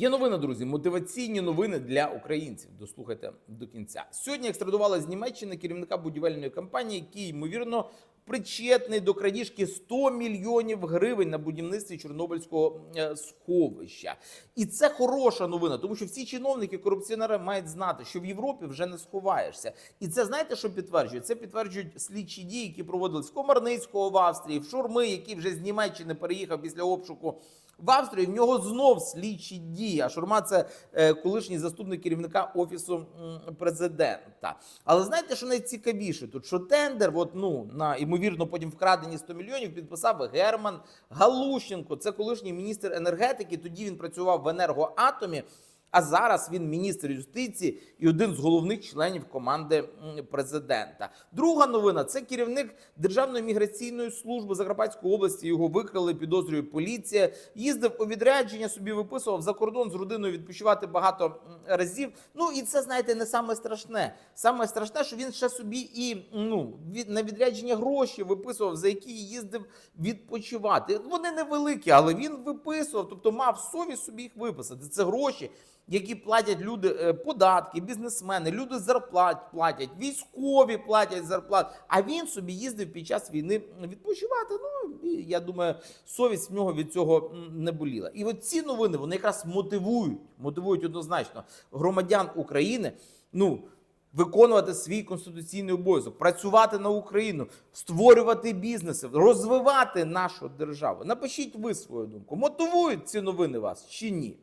Є новини, друзі, мотиваційні новини для українців. Дослухайте до кінця. Сьогодні екстрадували з Німеччини керівника будівельної компанії, який ймовірно причетний до крадіжки 100 мільйонів гривень на будівництві Чорнобильського е, сховища. І це хороша новина, тому що всі чиновники, корупціонери мають знати, що в Європі вже не сховаєшся. І це знаєте, що підтверджує? Це підтверджують слідчі дії, які проводились в Комарницького в Австрії, в Шурми, який вже з Німеччини переїхав після обшуку в Австрії в нього знов слідчі дії. А Шурма це е, колишній заступник керівника офісу президента. Але знаєте, що найцікавіше тут? Що тендер, от, ну на ймовірно, потім вкрадені 100 мільйонів, підписав Герман Галущенко. Це колишній міністр енергетики. Тоді він працював в енергоатомі. А зараз він міністр юстиції і один з головних членів команди президента. Друга новина це керівник Державної міграційної служби Закарпатської області. Його викрали, підозрює поліція. Їздив у відрядження, собі виписував за кордон з родиною відпочивати багато разів. Ну і це знаєте не саме страшне. Саме страшне, що він ще собі і ну від на відрядження гроші виписував, за які їздив відпочивати. Вони невеликі, але він виписував, тобто мав совість собі їх виписати. Це гроші які платять люди е, податки, бізнесмени, люди зарплат платять, військові платять зарплат. А він собі їздив під час війни відпочивати. Ну і я думаю, совість в нього від цього не боліла. І от ці новини вони якраз мотивують, мотивують однозначно громадян України. Ну. Виконувати свій конституційний обов'язок, працювати на Україну, створювати бізнеси, розвивати нашу державу. Напишіть ви свою думку. Мотивують ці новини вас чи ні?